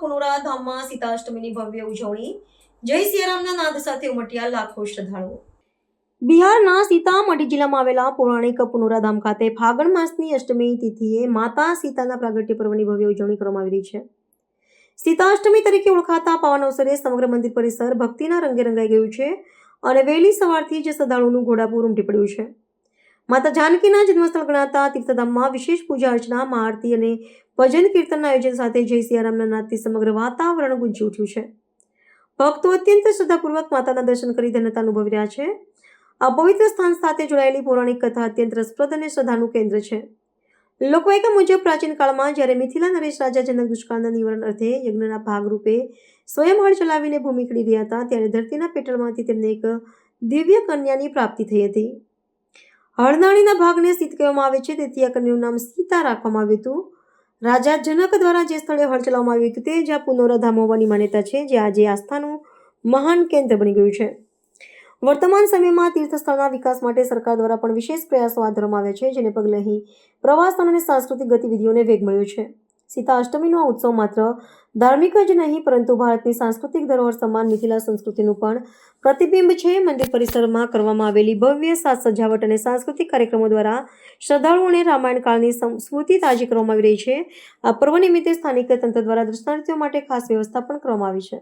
પુનોરા ધામમાં સીતાષ્ટમીની ભવ્ય ઉજવણી. જય સિયારામના નાદ સાથે ઉમટ્યા લાખો શ્રદ્ધાળુઓ. બિહારના સીતામઢી જિલ્લામાં આવેલા પૌરાણિક પુનરાધામ ખાતે ફાગણ માસની અષ્ટમી તિથિએ માતા સીતાના પ્રાગટ્ય પર્વની ભવ્ય ઉજવણી કરવામાં આવી રહી છે. સીતાષ્ટમી તરીકે ઓળખાતા પાવન અવસરે સમગ્ર મંદિર પરિસર ભક્તિના રંગે રંગાઈ ગયું છે અને વહેલી સવારથી જ શ્રદ્ધાળુઓનું ઘોડાપુર ઉમટી પડ્યું છે. માતા જાનકીના જન્મસ્થળ ગણાતા તીર્થધામમાં વિશેષ પૂજા અર્ચના આરતી અને ભજન કીર્તનના આયોજન સાથે જય સિયારામના નાદથી સમગ્ર વાતાવરણ ગુંજી ઉઠ્યું છે. ભક્તો અત્યંત શ્રદ્ધાપૂર્વક માતાના દર્શન કરી ધન્યતા અનુભવી રહ્યા છે. આ પવિત્ર સ્થાન સાથે જોડાયેલી પૌરાણિક કથા અત્યંત રસપ્રદ અને શ્રદ્ધાનું કેન્દ્ર છે. લોકવાયકા મુજબ પ્રાચીન કાળમાં જ્યારે મિથિલા નરેશ રાજા જનક દુષ્કાળના નિવારણ અર્થે યજ્ઞના ભાગરૂપે સ્વયં હળ ચલાવીને ભૂમિ ખેડી રહ્યા હતા, ત્યારે ધરતીના પેટળમાંથી તેમને એક દિવ્ય કન્યાની પ્રાપ્તિ થઈ હતી. હળનાળીના ભાગને સીત કહેવામાં આવે છે. તેથી આ કન્યાનું નામ સીતા રાખવામાં આવ્યું હતું. રાજા જનક દ્વારા જે સ્થળે હળ ચલાવવામાં આવ્યું હતું તે જ્યાં પુનોરા ધામ હોવાની માન્યતા છે, જે આજે આસ્થાનું મહાન કેન્દ્ર બની ગયું છે. વર્તમાન સમયમાં તીર્થસ્થળના વિકાસ માટે સરકાર દ્વારા પણ વિશેષ પ્રયાસો હાથ ધરવામાં આવ્યા છે, જેને પગલે અહીં પ્રવાસન અને સાંસ્કૃતિક ગતિવિધિઓને વેગ મળ્યો છે. સીતા અષ્ટમીનો આ ઉત્સવ માત્ર ધાર્મિક જ નહીં, પરંતુ ભારતની સાંસ્કૃતિક ધરોહર સમાન મિથિલા સંસ્કૃતિનું પણ પ્રતિબિંબ છે. મંદિર પરિસરમાં કરવામાં આવેલી ભવ્ય સાજ સજાવટ અને સાંસ્કૃતિક કાર્યક્રમો દ્વારા શ્રદ્ધાળુઓને રામાયણ કાળની સમ- સ્મૃતિ તાજી કરવામાં આવી રહી છે. આ પર્વ નિમિત્તે સ્થાનિક તંત્ર દ્વારા દર્શનાર્થીઓ માટે ખાસ વ્યવસ્થા પણ કરવામાં આવી છે.